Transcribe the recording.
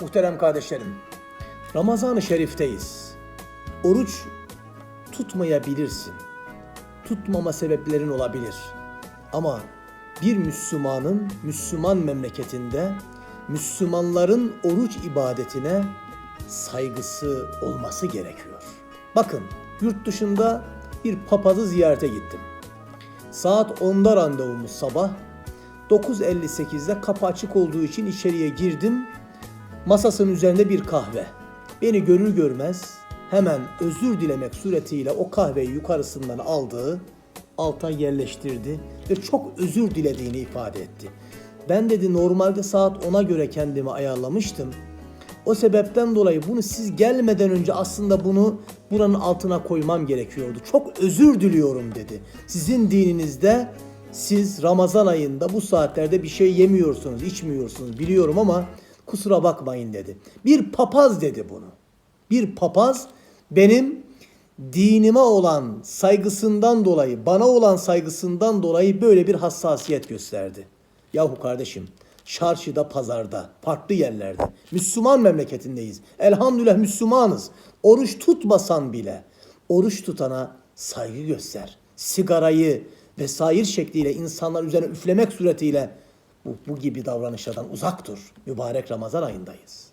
Muhterem kardeşlerim, Ramazan-ı Şerif'teyiz. Oruç tutmayabilirsin. Tutmama sebeplerin olabilir. Ama bir Müslümanın Müslüman memleketinde Müslümanların oruç ibadetine saygısı olması gerekiyor. Bakın yurt dışında bir papazı ziyarete gittim. Saat 10'da randevumuz sabah. 9.58'de kapı açık olduğu için içeriye girdim. Masasının üzerinde bir kahve. Beni görür görmez hemen özür dilemek suretiyle o kahveyi yukarısından aldı, alta yerleştirdi ve çok özür dilediğini ifade etti. Ben dedi normalde saat 10'a göre kendimi ayarlamıştım. O sebepten dolayı bunu siz gelmeden önce aslında bunu buranın altına koymam gerekiyordu. Çok özür diliyorum dedi. Sizin dininizde siz Ramazan ayında bu saatlerde bir şey yemiyorsunuz, içmiyorsunuz biliyorum ama kusura bakmayın dedi. Bir papaz dedi bunu. Bir papaz benim dinime olan saygısından dolayı, bana olan saygısından dolayı böyle bir hassasiyet gösterdi. Yahu kardeşim, çarşıda, pazarda, farklı yerlerde, Müslüman memleketindeyiz. Elhamdülillah Müslümanız. Oruç tutmasan bile, oruç tutana saygı göster. Sigarayı vesaire şekliyle insanlar üzerine üflemek suretiyle bu, bu gibi davranışlardan uzak dur. Mübarek Ramazan ayındayız.